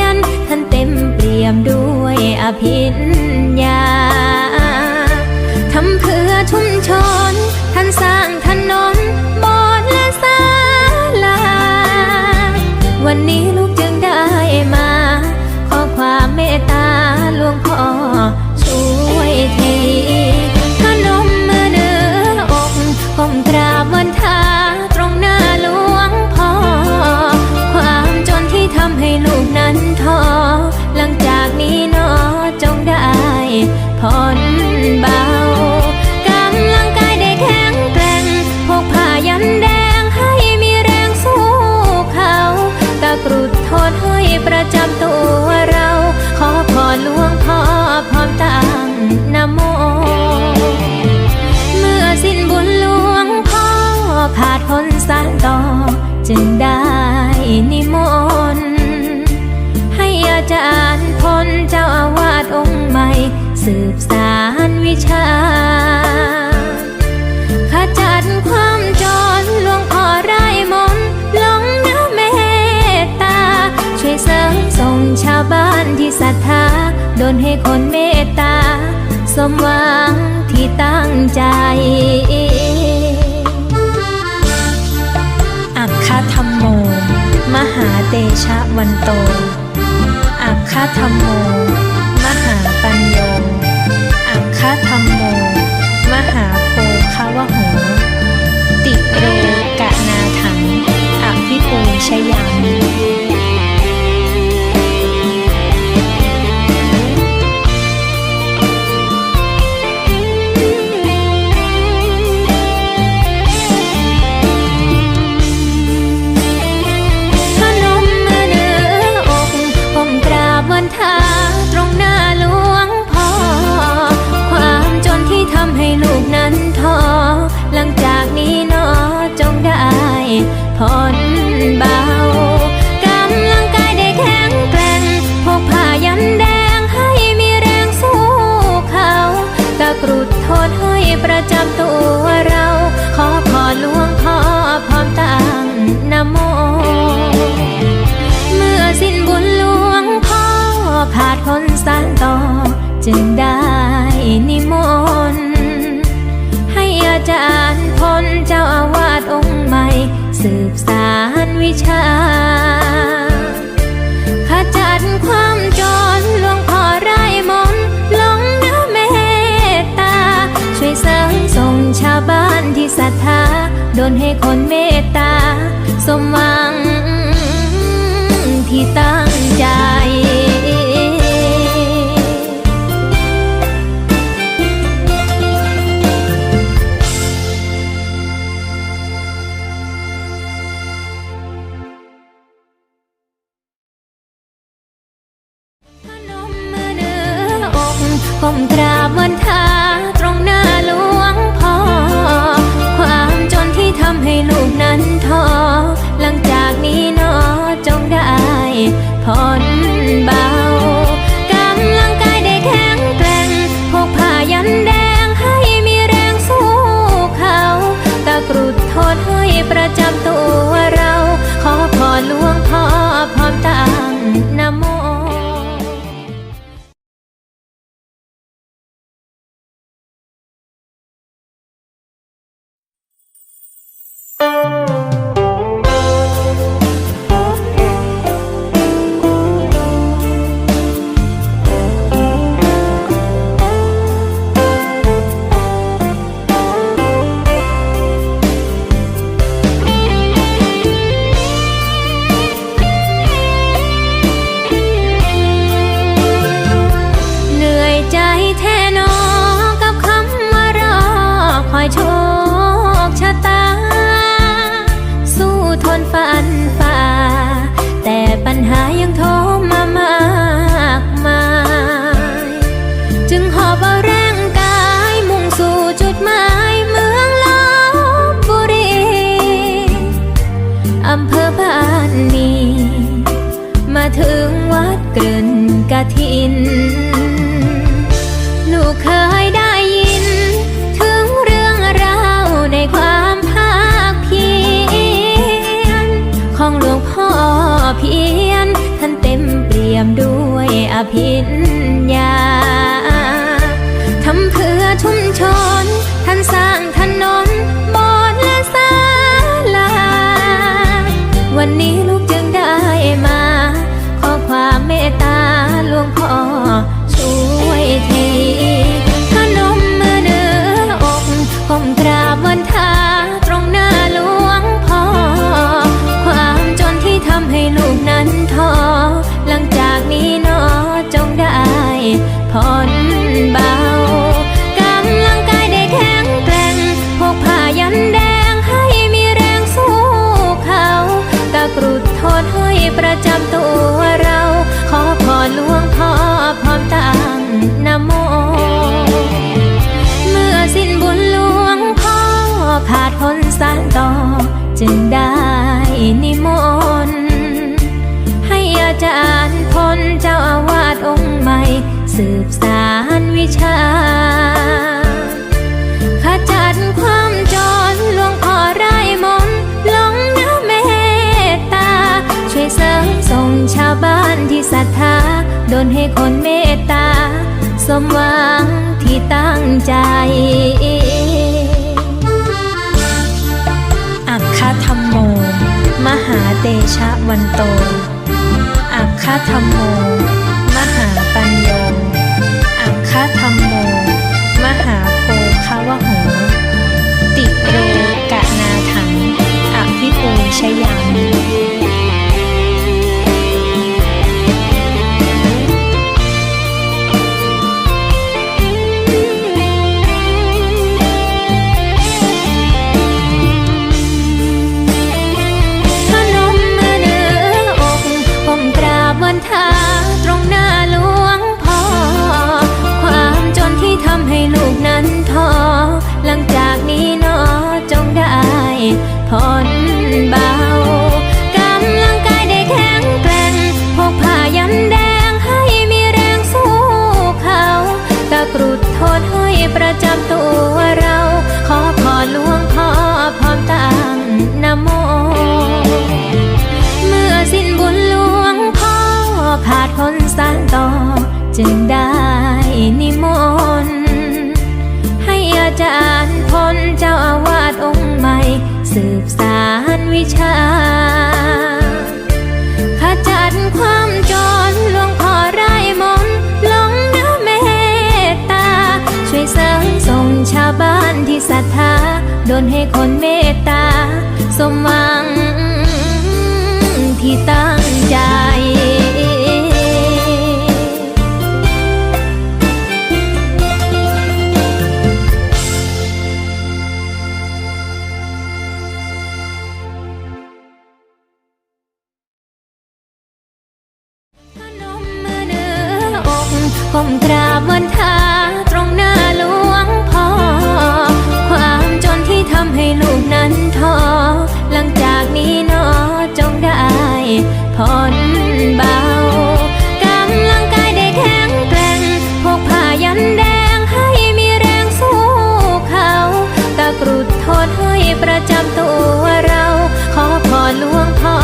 ยนท่านเต็มเปลี่ยมด้วยอภินญาทำเพื่อชุมชน ท่านสร้างถนนบอนและศาลา วันนี้ลูกจึงได้มา ขอความเมตตาหลวงพ่อช่วยที สืบสารวิชา ขจัดความจนลวงพ่อไร้มนลงน้าเมตตา ช่วยเสริมส่งชาวบ้านที่ศรัทธาโดนให้คนเมตตา สมหวังที่ตั้งใจอักขธรรมโม มหาเตชะวันโตอักขธรรมโม มหาปัญโย คะธรรมโม มหาโพคาวโหติโรกะนาถังอภิปูชยัง สารวิชา ขจัดความจนลวงพ่อไร้มนหลงน้ำเมตตา ช่วยเสริมส่งชาวบ้านที่ศรัทธาโดนให้คนเมตตา encontrar. พินญาทำเพื่อชุมชน ท่านสร้างถนนโบสถ์และศาลา วันนี้ลูกจึงได้มา ขอความเมตตาหลวงพ่อช่วยทีขนมมือเนื้ออกผมกราารพลเจ้าอาวาสองค์ใหม่ สืบสารวิชา ขจัดความจรหลวงพ่อไร้มนลงน้ำเมตตา ช่วยเสริมส่งชาวบ้านที่ศรัทธาโดนให้คนเมตตา สมหวังที่ตั้งใจอัคคธรรมโม มหาเตชะวันโต คธรรมโม มหาปัญโย อังคธรรมโม มหาโพคาวโห ติโรกะนาถัง อภิปูชยา นิมนต์ให้อาจารย์พลเจ้าอาวาสองค์ใหม่ สืบสารวิชา ขจัดความจรหลวงพ่อไร้มนลงน้ำเมตตา ช่วยเสริมส่งชาวบ้านที่ศรัทธาโดนให้คนเมตตา สมหวั ก้มกราบวันทาตรงหน้าหลวงพ่อ ความจนที่ทำให้ลูกนั้นท้อหลังจากนี้นอจงได้ผ่อนเบากำลังกายได้แข็งแกร่งพกผ้ายันแดงให้มีแรงสู้เขาตะกรุดโทษให้ประจำตัวเรา ขอพรหลวงพ่อ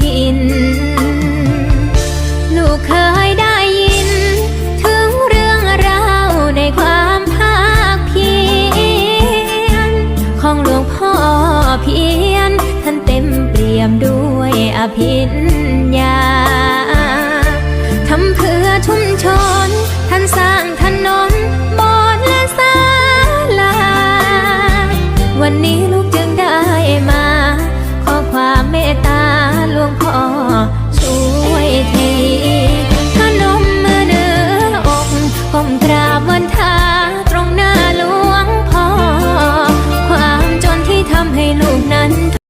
ทิน ลูกเคยได้ยิน ถึงเรื่องราวในความภาคเพียรของหลวงพ่อเพียรท่านเต็มเปี่ยมด้วยอภิน